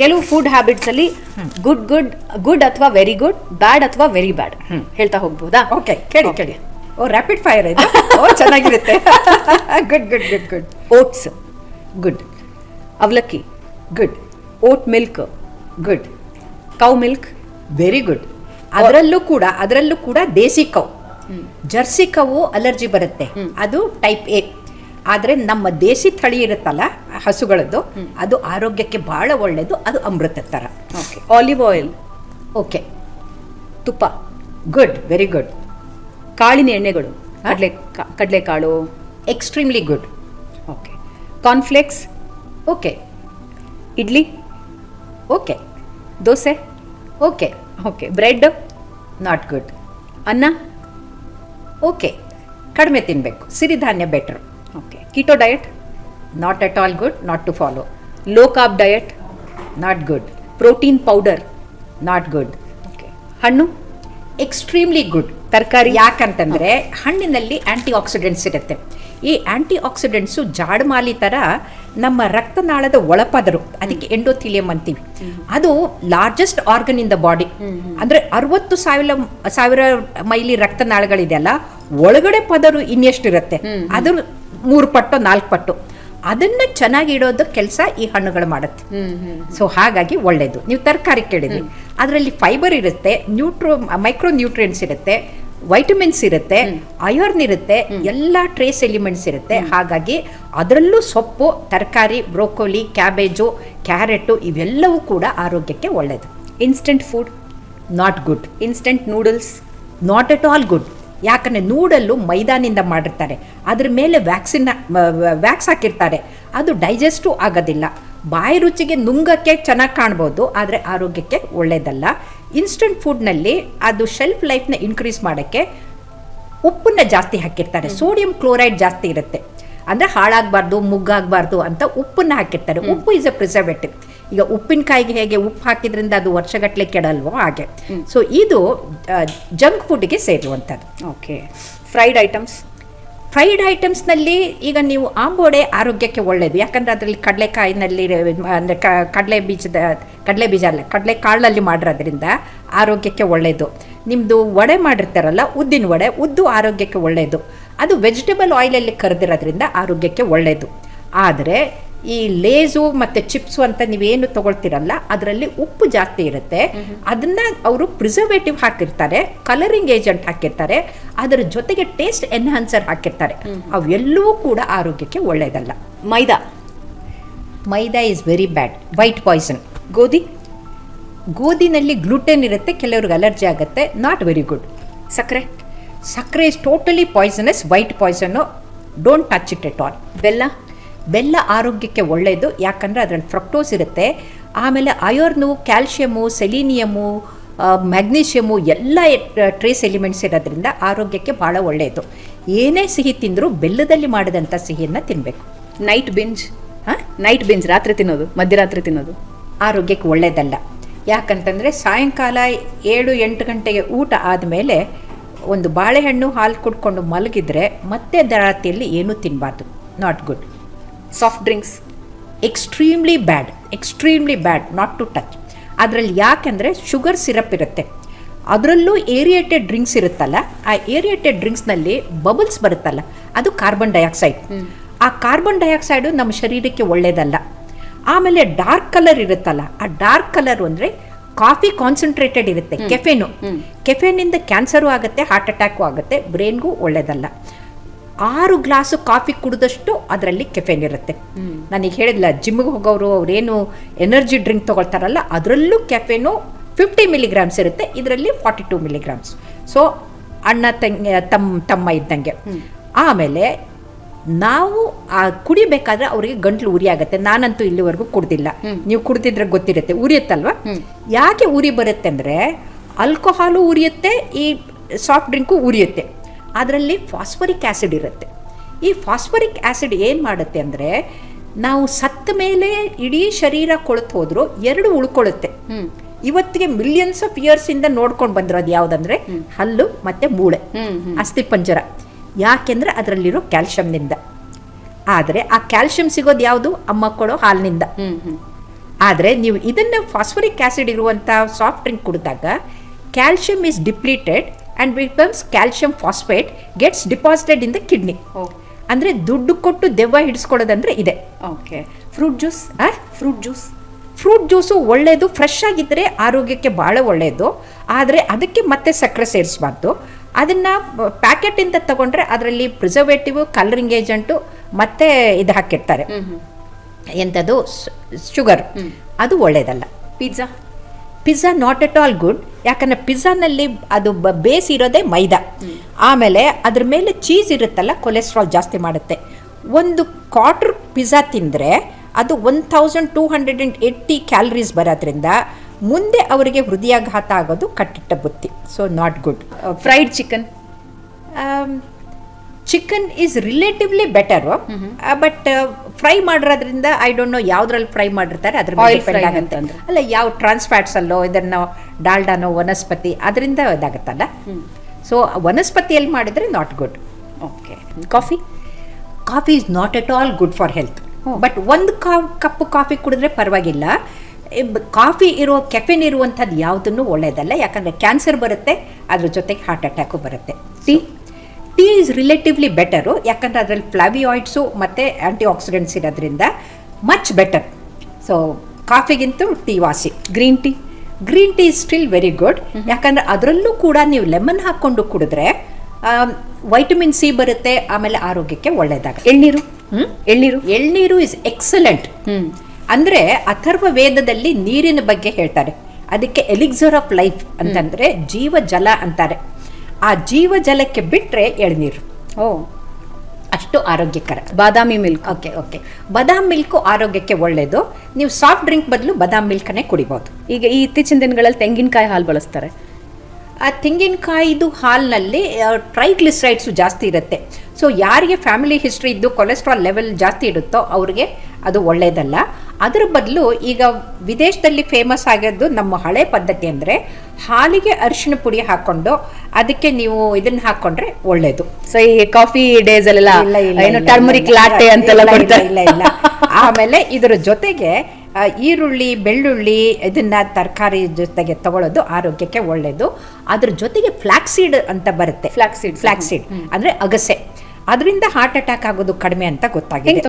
ಕೆಲವು food habits ಅಲ್ಲಿ good good good ಅಥವಾ ವೆರಿ ಗುಡ್ ಬ್ಯಾಡ್ ಅಥವಾ ವೆರಿ ಬ್ಯಾಡ್ ಹೇಳ್ತಾ ಹೋಗ್ಬೋದಾ? ಓಕೆ ಕೇಳಿ ಕೇಳಿ. ಓ ರ್ಯಾಪಿಡ್ ಫೈರ್ ಇದು. ಓ ಚೆನ್ನಾಗಿರುತ್ತೆ. Good good good good oats good ಅವಲಕ್ಕಿ good oat milk good cow milk very good ಅದರಲ್ಲೂ ಕೂಡ ಅದರಲ್ಲೂ ಕೂಡ ದೇಸಿ ಕೌ ಜರ್ಸಿ ಕವು ಅಲರ್ಜಿ ಬರುತ್ತೆ. ಅದು ಟೈಪ್ ಎ ಆದರೆ ನಮ್ಮ ದೇಸಿ ತಳಿ ಇರುತ್ತಲ್ಲ ಹಸುಗಳದ್ದು ಅದು ಆರೋಗ್ಯಕ್ಕೆ ಭಾಳ ಒಳ್ಳೆಯದು ಅದು ಅಮೃತ ಥರ. ಓಕೆ ಆಲಿವ್ ಆಯಿಲ್ ಓಕೆ ತುಪ್ಪ. ಗುಡ್ ವೆರಿ ಗುಡ್ ಕಾಳಿನ ಎಣ್ಣೆಗಳು. ಕಡಲೆ ಕಡಲೆಕಾಳು. Extremely good okay cornflakes okay idli okay dosa okay okay bread not good ಅನ್ನ ಓಕೆ ಕಡಿಮೆ ತಿನ್ನಬೇಕು ಸಿರಿಧಾನ್ಯ better okay keto diet not at all good not to follow low carb diet not good protein powder not good okay ಹಣ್ಣು extremely good ತರಕಾರಿ? ಯಾಕಂತಂದರೆ ಹಣ್ಣಿನಲ್ಲಿ ಆ್ಯಂಟಿ accidents ಇರುತ್ತೆ. ಈ ಆ್ಯಂಟಿ ಆಕ್ಸಿಡೆಂಟ್ಸು ಜಾಡಮಾಲಿ ಥರ ನಮ್ಮ ರಕ್ತನಾಳದ ಒಳಪದರು. ಅದಕ್ಕೆ ಎಂಡೋಥಿಲಿಯಂ ಅಂತೀವಿ. ಅದು largest organ in the body ಅಂದರೆ ಅರವತ್ತು ಸಾವಿರ ಸಾವಿರ ಮೈಲಿ ರಕ್ತನಾಳಗಳಿದೆಯಲ್ಲ ಒಳಗಡೆ ಪದರು ಇನ್ನೆಷ್ಟಿರುತ್ತೆ. ಅದು ಮೂರು ಪಟ್ಟು ನಾಲ್ಕು ಪಟ್ಟು. ಅದನ್ನ ಚೆನ್ನಾಗಿ ಇಡೋದು ಕೆಲಸ ಈ ಹಣ್ಣುಗಳು ಮಾಡುತ್ತೆ. ಸೊ ಹಾಗಾಗಿ ಒಳ್ಳೆಯದು ನೀವು ತರಕಾರಿ ಕೇಳಿದ್ರಿ. ಅದರಲ್ಲಿ ಫೈಬರ್ ಇರುತ್ತೆ ನ್ಯೂಟ್ರೋ ಮೈಕ್ರೋ ನ್ಯೂಟ್ರಿಯೆಂಟ್ಸ್ ಇರುತ್ತೆ ವೈಟಮಿನ್ಸ್ ಇರುತ್ತೆ ಅಯೋರ್ನ್ ಇರುತ್ತೆ ಎಲ್ಲ ಟ್ರೇಸ್ ಎಲಿಮೆಂಟ್ಸ್ ಇರುತ್ತೆ. ಹಾಗಾಗಿ ಅದರಲ್ಲೂ ಸೊಪ್ಪು ತರಕಾರಿ ಬ್ರೋಕೋಲಿ ಕ್ಯಾಬೇಜು ಕ್ಯಾರೆಟು ಇವೆಲ್ಲವೂ ಕೂಡ ಆರೋಗ್ಯಕ್ಕೆ ಒಳ್ಳೆಯದು instant food not good instant noodles not at all good ಯಾಕಂದರೆ ನೂಡಲ್ಲು ಮೈದಾನಿಂದ ಮಾಡಿರ್ತಾರೆ. ಅದ್ರ ಮೇಲೆ ವ್ಯಾಕ್ಸಿನ್ ವ್ಯಾಕ್ಸ್ ಹಾಕಿರ್ತಾರೆ. ಅದು ಡೈಜೆಸ್ಟು ಆಗೋದಿಲ್ಲ. ಬಾಯಿ ರುಚಿಗೆ ನುಂಗಕ್ಕೆ ಚೆನ್ನಾಗಿ ಕಾಣ್ಬೋದು ಆದರೆ ಆರೋಗ್ಯಕ್ಕೆ ಒಳ್ಳೆಯದಲ್ಲ ಇನ್ಸ್ಟಂಟ್ ಫುಡ್ನಲ್ಲಿ ಅದು ಶೆಲ್ಫ್ ಲೈಫ್ನ ಇನ್ಕ್ರೀಸ್ ಮಾಡೋಕ್ಕೆ ಉಪ್ಪನ್ನ ಜಾಸ್ತಿ ಹಾಕಿರ್ತಾರೆ. ಸೋಡಿಯಂ ಕ್ಲೋರೈಡ್ ಜಾಸ್ತಿ ಇರುತ್ತೆ. ಅಂದರೆ ಹಾಳಾಗಬಾರ್ದು ಮುಗ್ಗಾಗಬಾರ್ದು ಅಂತ ಉಪ್ಪನ್ನು ಹಾಕಿರ್ತಾರೆ. ಉಪ್ಪು ಇಸ್ ಅ ಪ್ರಿಸರ್ವೇಟಿವ್ ಈಗ ಉಪ್ಪಿನಕಾಯಿಗೆ ಹೇಗೆ ಉಪ್ಪು ಹಾಕಿದ್ರಿಂದ ಅದು ವರ್ಷಗಟ್ಟಲೆ ಕೆಡಲ್ವೋ ಹಾಗೆ. ಸೊ ಇದು ಜಂಕ್ ಫುಡ್ಗೆ ಸೇರುವಂಥದ್ದು. ಓಕೆ. ಫ್ರೈಡ್ ಐಟಮ್ಸ್ ಫ್ರೈಡ್ ಐಟಮ್ಸ್ನಲ್ಲಿ ಈಗ ನೀವು ಆಂಬೋಡೆ ಆರೋಗ್ಯಕ್ಕೆ ಒಳ್ಳೆಯದು ಯಾಕಂದರೆ ಅದರಲ್ಲಿ ಕಡಲೆಕಾಯಿನಲ್ಲಿ ಅಂದರೆ ಕಡಲೆ ಬೀಜದ ಕಡಲೆ ಬೀಜ ಅಲ್ಲ ಕಡಲೆ ಕಾಳಲ್ಲಿ ಮಾಡಿರೋದ್ರಿಂದ ಆರೋಗ್ಯಕ್ಕೆ ಒಳ್ಳೆಯದು ನಿಮ್ಮದು ವಡೆ ಮಾಡಿರ್ತಾರಲ್ಲ ಉದ್ದಿನ ವಡೆ ಉದ್ದು ಆರೋಗ್ಯಕ್ಕೆ ಒಳ್ಳೆಯದು ಅದು ವೆಜಿಟೇಬಲ್ ಆಯಿಲಲ್ಲಿ ಕರೆದಿರೋದ್ರಿಂದ ಆರೋಗ್ಯಕ್ಕೆ ಒಳ್ಳೆಯದು ಆದರೆ ಈ ಲೇಸು ಮತ್ತು ಚಿಪ್ಸು ಅಂತ ನೀವೇನು ತಗೊಳ್ತಿರಲ್ಲ ಅದರಲ್ಲಿ ಉಪ್ಪು ಜಾಸ್ತಿ ಇರುತ್ತೆ. ಅದನ್ನ ಅವರು ಪ್ರಿಸರ್ವೇಟಿವ್ ಹಾಕಿರ್ತಾರೆ ಕಲರಿಂಗ್ ಏಜೆಂಟ್ ಹಾಕಿರ್ತಾರೆ ಅದರ ಜೊತೆಗೆ ಟೇಸ್ಟ್ ಎನ್ಹಾನ್ಸರ್ ಹಾಕಿರ್ತಾರೆ. ಅವೆಲ್ಲವೂ ಕೂಡ ಆರೋಗ್ಯಕ್ಕೆ ಒಳ್ಳೆಯದಲ್ಲ maida. Maida is very bad white poison ಗೋಧಿ. ಗೋಧಿನಲ್ಲಿ ಗ್ಲೂಟೆನ್ ಇರುತ್ತೆ ಕೆಲವ್ರಿಗೆ ಅಲರ್ಜಿ ಆಗುತ್ತೆ ನಾಟ್ ವೆರಿ ಗುಡ್ ಸಕ್ಕರೆ. ಸಕ್ಕರೆ is totally poisonous white ಪಾಯ್ಸನ್ನು don't touch it at all ಬೆಲ್ಲ. ಬೆಲ್ಲ ಆರೋಗ್ಯಕ್ಕೆ ಒಳ್ಳೆಯದು ಯಾಕಂದರೆ ಅದರಲ್ಲಿ ಫ್ರಕ್ಟೋಸ್ ಇರುತ್ತೆ. ಆಮೇಲೆ ಅಯೋರ್ನು ಕ್ಯಾಲ್ಶಿಯಮು ಸೆಲೀನಿಯಮು ಮ್ಯಾಗ್ನೀಷಿಯಮು ಎಲ್ಲ ಟ್ರೇಸ್ ಎಲಿಮೆಂಟ್ಸ್ ಇರೋದ್ರಿಂದ ಆರೋಗ್ಯಕ್ಕೆ ಭಾಳ ಒಳ್ಳೆಯದು ಏನೇ ಸಿಹಿ ತಿಂದರೂ ಬೆಲ್ಲದಲ್ಲಿ ಮಾಡಿದಂಥ ಸಿಹಿಯನ್ನು ತಿನ್ನಬೇಕು ನೈಟ್ ಬಿಂಜ್ ಹಾಂ? ನೈಟ್ ಬಿಂಜ್ ರಾತ್ರಿ ತಿನ್ನೋದು ಮಧ್ಯರಾತ್ರಿ ತಿನ್ನೋದು. ಆರೋಗ್ಯಕ್ಕೆ ಒಳ್ಳೆಯದಲ್ಲ ಯಾಕಂತಂದರೆ ಸಾಯಂಕಾಲ ಏಳು ಎಂಟು ಗಂಟೆಗೆ ಊಟ ಆದಮೇಲೆ ಒಂದು ಬಾಳೆಹಣ್ಣು ಹಾಲು ಕುಡ್ಕೊಂಡು ಮಲಗಿದ್ರೆ ಮತ್ತೆ ರಾತ್ರಿಯಲ್ಲಿ ಏನೂ ತಿನ್ನಬಾರ್ದು not good soft drinks extremely bad extremely bad not to touch ಅದರಲ್ಲಿ ಯಾಕೆಂದರೆ ಶುಗರ್ ಸಿರಪ್ ಇರುತ್ತೆ. ಅದರಲ್ಲೂ ಏರಿಯೇಟೆಡ್ ಡ್ರಿಂಕ್ಸ್ ಇರುತ್ತಲ್ಲ ಆ ಏರಿಯೇಟೆಡ್ ಡ್ರಿಂಕ್ಸ್ನಲ್ಲಿ ಬಬಲ್ಸ್ ಬರುತ್ತಲ್ಲ ಅದು ಕಾರ್ಬನ್ ಡೈಆಕ್ಸೈಡ್ ಆ ಕಾರ್ಬನ್ ಡೈಆಕ್ಸೈಡು ನಮ್ಮ ಶರೀರಕ್ಕೆ ಒಳ್ಳೆಯದಲ್ಲ ಆಮೇಲೆ ಡಾರ್ಕ್ ಕಲರ್ ಇರುತ್ತಲ್ಲ ಆ ಡಾರ್ಕ್ ಕಲರ್ ಅಂದರೆ ಕಾಫಿ ಕಾನ್ಸಂಟ್ರೇಟೆಡ್ ಇರುತ್ತೆ ಕೆಫೆನು ಕೆಫೆನಿಂದ ಕ್ಯಾನ್ಸರು ಆಗುತ್ತೆ ಹಾರ್ಟ್ ಅಟ್ಯಾಕು ಆಗುತ್ತೆ ಬ್ರೈನ್ಗೂ ಒಳ್ಳೆಯದಲ್ಲ ಆರು ಗ್ಲಾಸು ಕಾಫಿ ಕುಡಿದಷ್ಟು ಅದರಲ್ಲಿ ಕೆಫೆನ್ ಇರುತ್ತೆ. ನನಗೆ ಹೇಳಿದ್ಲ, ಜಿಮ್ಗೆ ಹೋಗೋರು ಅವರೇನು ಎನರ್ಜಿ ಡ್ರಿಂಕ್ ತೊಗೊಳ್ತಾರಲ್ಲ, ಅದರಲ್ಲೂ ಕೆಫೆನು ಫಿಫ್ಟಿ ಮಿಲಿಗ್ರಾಮ್ಸ್ ಇರುತ್ತೆ, ಇದರಲ್ಲಿ ಫಾರ್ಟಿ ಟು ಮಿಲಿಗ್ರಾಮ್ಸ್. ಸೊ, ಅಣ್ಣ ತಂಗಿ ತಮ್ಮ ತಮ್ಮ ಇದ್ದಂಗೆ. ಆಮೇಲೆ ನಾವು ಆ ಕುಡಿಬೇಕಾದ್ರೆ ಅವರಿಗೆ ಗಂಟ್ಲು ಉರಿ ಆಗುತ್ತೆ, ನಾನಂತೂ ಇಲ್ಲಿವರೆಗೂ ಕುಡ್ದಿಲ್ಲ. ನೀವು ಕುಡ್ದಿದ್ರೆ ಗೊತ್ತಿರುತ್ತೆ, ಉರಿಯುತ್ತಲ್ವಾ? ಯಾಕೆ ಉರಿ ಬರುತ್ತೆ ಅಂದರೆ, ಆಲ್ಕೋಹಾಲು ಉರಿಯುತ್ತೆ, ಈ ಸಾಫ್ಟ್ ಡ್ರಿಂಕು ಉರಿಯುತ್ತೆ. ಅದರಲ್ಲಿ ಫಾಸ್ಫರಿಕ್ ಆ್ಯಸಿಡ್ ಇರುತ್ತೆ. ಈ ಫಾಸ್ಫರಿಕ್ ಆ್ಯಸಿಡ್ ಏನು ಮಾಡುತ್ತೆ ಅಂದರೆ ನಾವು ಸತ್ತ ಮೇಲೆ ಇಡೀ ಶರೀರ ಕೊಳತು ಹೋದ್ರು ಎರಡು ಉಳ್ಕೊಳ್ಳುತ್ತೆ ಇವತ್ತಿಗೆ ಮಿಲಿಯನ್ಸ್ ಆಫ್ ಇಯರ್ಸ್ ಇಂದ ನೋಡ್ಕೊಂಡು ಬಂದಿರೋದು ಯಾವುದಂದ್ರೆ ಹಲ್ಲು ಮತ್ತೆ ಮೂಳೆ ಅಸ್ಥಿ ಪಂಜರ. ಯಾಕೆಂದ್ರೆ ಅದರಲ್ಲಿರೋ ಕ್ಯಾಲ್ಶಿಯಂನಿಂದ. ಆದರೆ ಆ ಕ್ಯಾಲ್ಶಿಯಂ ಸಿಗೋದು ಯಾವುದು? ಅಮ್ಮ ಕೊಡೋ ಹಾಲಿನಿಂದ. ಆದರೆ ನೀವು ಇದನ್ನು ಫಾಸ್ಫರಿಕ್ ಆ್ಯಸಿಡ್ ಇರುವಂಥ soft drink ಕುಡಿದಾಗ calcium is depleted and becomes calcium phosphate gets deposited in the kidney ಅಂದರೆ ದುಡ್ಡು ಕೊಟ್ಟು ದೆವ್ವ ಹಿಡಿಸ್ಕೊಳ್ಳೋದಂದ್ರೆ ಇದೆ. ಓಕೆ ಫ್ರೂಟ್ ಜ್ಯೂಸ್ ಆ? ಫ್ರೂಟ್ ಜ್ಯೂಸ್ ಫ್ರೂಟ್ ಜ್ಯೂಸು ಒಳ್ಳೆಯದು ಫ್ರೆಶ್ ಆಗಿದ್ದರೆ ಆರೋಗ್ಯಕ್ಕೆ ಭಾಳ ಒಳ್ಳೆಯದು ಆದರೆ ಅದಕ್ಕೆ ಮತ್ತೆ ಸಕ್ಕರೆ ಸೇರಿಸಬಾರ್ದು. ಅದನ್ನು ಪ್ಯಾಕೆಟಿಂದ ತಗೊಂಡ್ರೆ ಅದರಲ್ಲಿ ಪ್ರಿಸರ್ವೇಟಿವ್ ಕಲರಿಂಗ್ ಏಜೆಂಟು ಮತ್ತೆ ಇದು ಹಾಕಿರ್ತಾರೆ. ಎಂಥದ್ದು ಶುಗರ್ ಅದು ಒಳ್ಳೆಯದಲ್ಲ pizza pizza not at all good ಯಾಕಂದರೆ ಪಿಜ್ಜಾನಲ್ಲಿ ಅದು ಬ ಬೇಸ್ ಇರೋದೇ ಮೈದಾ. ಆಮೇಲೆ ಅದ್ರ ಮೇಲೆ ಚೀಸ್ ಇರುತ್ತಲ್ಲ ಕೊಲೆಸ್ಟ್ರಾಲ್ ಜಾಸ್ತಿ ಮಾಡುತ್ತೆ. ಒಂದು ಕ್ವಾಟ್ರ್ ಪಿಜ್ಜಾ ತಿಂದರೆ ಅದು one thousand two hundred and eighty calories ಬರೋದ್ರಿಂದ ಮುಂದೆ ಅವರಿಗೆ ಹೃದಯಾಘಾತ ಆಗೋದು ಕಟ್ಟಿಟ್ಟ ಬುತ್ತಿ. So not good fried chicken chicken is relatively better but fry ಮಾಡಿರೋದ್ರಿಂದ ಐ ಡೋಂಟ್ ನೋ ಯಾವ್ದ್ರಲ್ಲಿ ಫ್ರೈ ಮಾಡಿರ್ತಾರೆ ಅದ್ರ ಮೇಲೆ ಡಿಪೆಂಡ್ ಆಗುತ್ತೆ. ಅಲ್ಲ ಯಾವ ಟ್ರಾನ್ಸ್ಫ್ಯಾಟ್ಸ್ ಅಲ್ಲೋ ಇದನ್ನ ಡಾಲ್ಡಾನೋ ವನಸ್ಪತಿ ಅದರಿಂದ ಇದಾಗುತ್ತಲ್ಲ? ಸೊ ವನಸ್ಪತಿಯಲ್ಲಿ ಮಾಡಿದರೆ not good okay coffee coffee is not at all good for health but ಒಂದು ಕಪ್ಪು ಕಾಫಿ ಕುಡಿದ್ರೆ ಪರವಾಗಿಲ್ಲ. ಕಾಫಿ ಇರೋ ಕೆಫೆನ್ ಇರುವಂಥದ್ದು ಯಾವುದನ್ನು ಒಳ್ಳೆಯದಲ್ಲ ಯಾಕಂದರೆ ಕ್ಯಾನ್ಸರ್ ಬರುತ್ತೆ ಅದ್ರ ಜೊತೆಗೆ ಹಾರ್ಟ್ ಅಟ್ಯಾಕು ಬರುತ್ತೆ. Tea tea is relatively better ಯಾಕಂದರೆ ಅದರಲ್ಲಿ ಫ್ಲಾವಿಯಾಯ್ಡ್ಸು ಮತ್ತು ಆ್ಯಂಟಿ ಆಕ್ಸಿಡೆಂಟ್ಸ್ ಇರೋದ್ರಿಂದ ಮಚ್ ಬೆಟರ್ ಸೊ ಕಾಫಿಗಿಂತ ಟೀ ವಾಸಿ. Green tea green tea is still very good ಯಾಕಂದರೆ ಅದರಲ್ಲೂ ಕೂಡ ನೀವು ಲೆಮನ್ ಹಾಕ್ಕೊಂಡು ಕುಡಿದ್ರೆ ವೈಟಮಿನ್ ಸಿ ಬರುತ್ತೆ ಆಮೇಲೆ ಆರೋಗ್ಯಕ್ಕೆ ಒಳ್ಳೆಯದಾಗ ಎಳ್ನೀರು. ಎಳ್ನೀರು. ಎಳ್ನೀರು ಇಸ್ ಎಕ್ಸಲೆಂಟ್ ಹ್ಞೂ ಅಂದರೆ ಅಥರ್ವ ವೇದದಲ್ಲಿ ನೀರಿನ ಬಗ್ಗೆ ಹೇಳ್ತಾರೆ. ಅದಕ್ಕೆ ಎಲಿಕ್ಸರ್ ಆಫ್ ಲೈಫ್ ಅಂತಂದರೆ ಜೀವ ಜಲ ಅಂತಾರೆ. ಆ ಜೀವ ಜಲಕ್ಕೆ ಬಿಟ್ಟರೆ ಎಳ್ನೀರು. ಓ. ಅಷ್ಟು ಆರೋಗ್ಯಕರ. ಬಾದಾಮಿ ಮಿಲ್ಕ್ ಓಕೆ ಓಕೆ. ಬಾದಾಮ್ ಮಿಲ್ಕು ಆರೋಗ್ಯಕ್ಕೆ ಒಳ್ಳೆಯದು ನೀವು ಸಾಫ್ಟ್ ಡ್ರಿಂಕ್ ಬದಲು ಬಾದಾಮ್ ಮಿಲ್ಕನ್ನೇ ಕುಡಿಬೋದು. ಈಗ ಈ ಇತ್ತೀಚಿನ ದಿನಗಳಲ್ಲಿ ತೆಂಗಿನಕಾಯಿ ಹಾಲು ಬಳಸ್ತಾರೆ. ಆ ತೆಂಗಿನಕಾಯಿದು ಹಾಲಿನಲ್ಲಿ ಟ್ರೈಗ್ಲಿಸರೈಡ್ಸು ಜಾಸ್ತಿ ಇರುತ್ತೆ. ಸೊ ಯಾರಿಗೆ ಫ್ಯಾಮಿಲಿ ಹಿಸ್ಟ್ರಿ ಇದ್ದು ಕೊಲೆಸ್ಟ್ರಾಲ್ ಲೆವೆಲ್ ಜಾಸ್ತಿ ಇರುತ್ತೋ ಅವ್ರಿಗೆ ಅದು ಒಳ್ಳೆಯದಲ್ಲ ಅದರ ಬದಲು ಈಗ ವಿದೇಶದಲ್ಲಿ ಫೇಮಸ್ ಆಗಿದ್ದು ನಮ್ಮ ಹಳೆ ಪದ್ಧತಿ ಅಂದರೆ ಹಾಲಿಗೆ ಅರಿಶಿಣ ಪುಡಿ ಹಾಕೊಂಡು ಅದಕ್ಕೆ ನೀವು ಇದನ್ನ ಹಾಕೊಂಡ್ರೆ ಒಳ್ಳೇದು. ಸೊ ಈ ಕಾಫಿ ಡೇಸ್ ಏನು ಟರ್ಮರಿಕ್ ಲಾಟೆ ಅಂತೆಲ್ಲ ಇಲ್ಲ, ಇಲ್ಲ ಇಲ್ಲ ಆಮೇಲೆ ಇದರ ಜೊತೆಗೆ ಈರುಳ್ಳಿ ಬೆಳ್ಳುಳ್ಳಿ ಇದನ್ನ ತರಕಾರಿ ಜೊತೆಗೆ ತಗೊಳ್ಳೋದು ಆರೋಗ್ಯಕ್ಕೆ ಒಳ್ಳೇದು. ಅದ್ರ ಜೊತೆಗೆ ಫ್ಲಾಕ್ಸೀಡ್ ಅಂತ ಬರುತ್ತೆ. ಫ್ಲಾಕ್ಸೀಡ್ ಫ್ಲಾಕ್ಸೀಡ್ ಅಂದ್ರೆ ಅಗಸೆ. ಅದರಿಂದ ಹಾರ್ಟ್ ಅಟ್ಯಾಕ್ ಆಗೋದು ಕಡಿಮೆ ಅಂತ ಗೊತ್ತಾಗಿದೆ.